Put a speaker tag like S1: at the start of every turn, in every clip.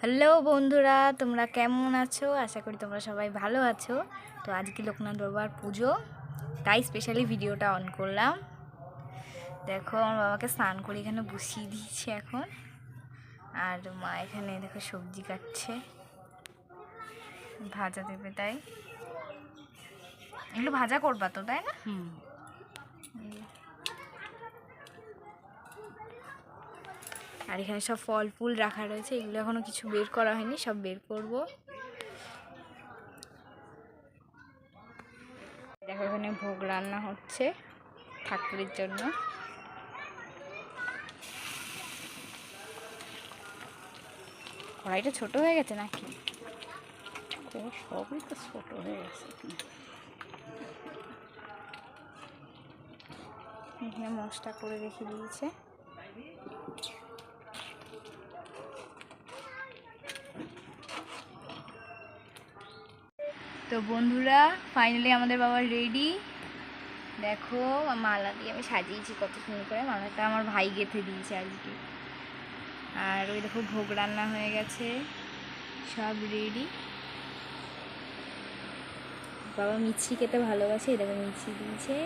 S1: Hello বন্ধুরা, তোমরা কেমন আছো? আশা করি তোমরা সবাই ভালো আছো। তো আজকে লোকনাথ বাবার পুজো, তাই স্পেশালি ভিডিওটা অন করলাম। দেখো, আমার বাবাকে স্নান করে এখানে বসিয়ে দিয়েছে এখন। আর মা এখানে দেখো সবজি কাটছে। ভাজা দেবে তাই। এগুলো ভাজা করবা তো, তাই না?
S2: হুম।
S1: আর এখানে সব ফল ফুল রাখা রয়েছে, এগুলো এখনও কিছু বের করা হয়নি, সব বের করব। দেখো, এখানে ভোগ রান্না হচ্ছে ঠাকুরের জন্য। কড়াইটা ছোট হয়ে গেছে নাকি?
S2: সবই তো ছোট হয়ে গেছে।
S1: এখানে মশলা করে রেখে দিয়েছে। তো বন্ধুরা ফাইনালি আমাদের বাবা রেডি দেখো, মালা দিয়ে আমি সাজিয়েছি, কত সুন্দর করে। মালাটা আমার ভাই গেঁথে দিয়েছে আজকে। আর ওই দেখো, ভোগ রান্না হয়ে গেছে। সব রেডি বাবা মিষ্টি খেতে ভালোবাসে, এই দেখো মিষ্টি দিয়েছে।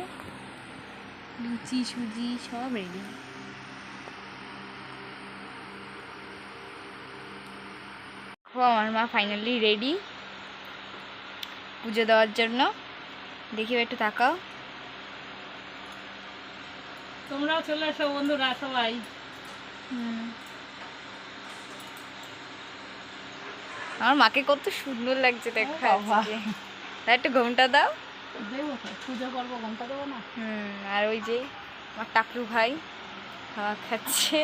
S1: লুচি, সুজি, সব রেডি আমার মা ফাইনালি রেডি পুজো দেওয়ার জন্য। দেখি একটু তাকাও।
S2: তোমরাও চলে এসো বন্ধুরা সবাই।
S1: আমার মাকে কত সুন্দর লাগছে দেখো। তাই একটু ঘুমটা দাও।
S2: পুজো করব ঘণ্টা দেবো না?
S1: হুম আর ওই যে আমার টাকলু ভাই খাওয়া খাচ্ছে।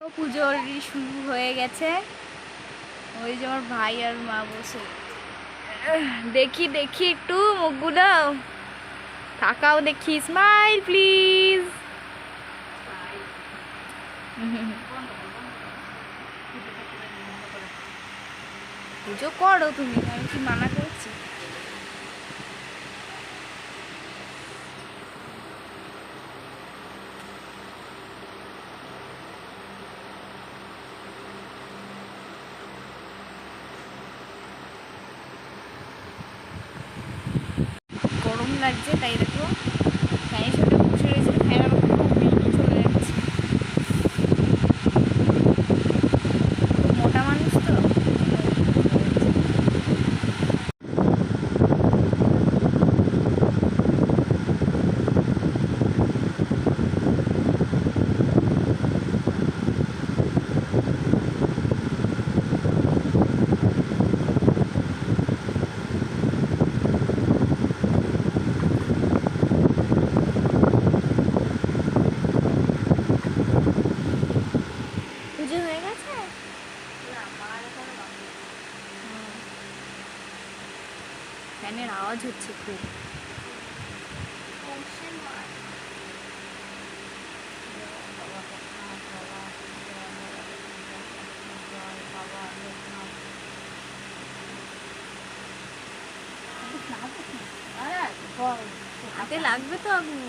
S1: তো পুজো already শুরু হয়ে গেছে। ওই যে আমার ভাই আর মা বসে। দেখি দেখি একটু মুখগুলো তাকাও দেখি স্মাইল প্লিজ পুজো করো তুমি, আমি কি মানা করছি? গরম লাগছে তাই দেখো ফ্যানের সাথে বসে রয়েছে ফ্যান আমার খুব বেশি চলে যাচ্ছে খুব মোটা মানুষ তো পুজো হয়ে গেছে ফ্যানের আওয়াজ হচ্ছে খুব। হাতে লাগবে তো আগুন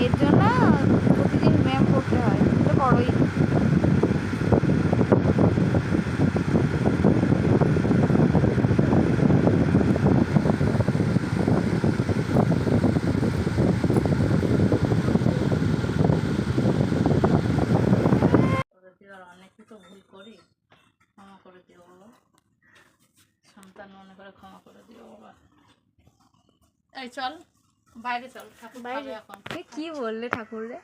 S1: এর জন্য প্রতিদিন ব্যায়াম করতে হয় তুমি তো করোই না।
S2: করে দেওয়ার অনেকে তো ভুল করি ক্ষমা করে দিও বাবা সন্তান মনে করে ক্ষমা করে দিও বাবা। এই চল বাইরে চল ঠাকুর
S1: বাইরে?
S2: এখন।
S1: কি বললে ঠাকুরে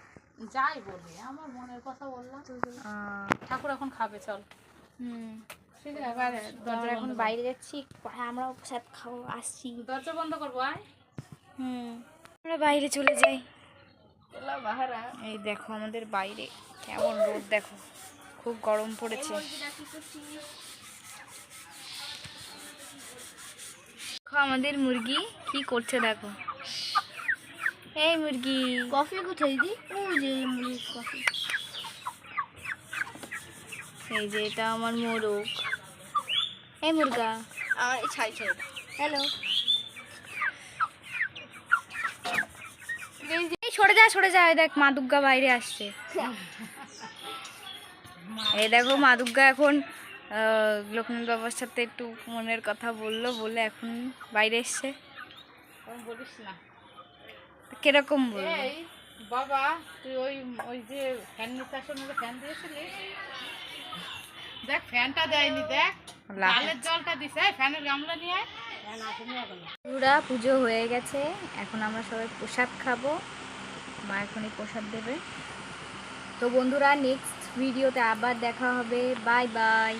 S2: যাই বলি আমার মনের কথা বললাম। ঠাকুর এখন খাবে চল।
S1: হুম।
S2: ঠিক আছে বাইরে দরজা
S1: এখন বাইরে যাচ্ছি আমরাও প্রসাদ খাব আসছি।
S2: দরজা বন্ধ করব আয়।
S1: হুম। আমরা বাইরে চলে যাই। এই দেখো আমাদের বাইরে কেমন রোদ দেখো। খুব গরম পড়েছে। আমাদের মুরগি কি করছে দেখো। এই মুরগি।
S3: কফি কোথায় দি? যে মুরগির কফি।
S1: এই যে এটা আমার মোরগ। এই মুরগা।
S3: আর ছাই ছাই। হ্যালো
S1: এই সরে যা সরে যা। দেখ মা দুর্গা বাইরে আসছে। এই দেখো মা দুর্গা এখন লোকনাথ বাবার সাথে একটু মনের কথা বলল বলে এখন বাইরে এসছে।
S2: বলিস না।
S1: কীরকম বলব
S2: বাবা তুই ওই ওই যে ফ্যান নিতে আসার মধ্যে ফ্যান দিয়েছিলিস? দেখ ফ্যানটা দেয়নি দেখ।
S1: লাভ।
S2: ডালের জলটা দিছে এই ফ্যানের গামলা নিয়ে।
S1: পুরা পুজো হয়ে গেছে এখন আমরা সবাই প্রসাদ খাব। মা এখনই প্রসাদ দেবে। তো বন্ধুরা নেক্সট ভিডিওতে আবার দেখা হবে। Bye bye.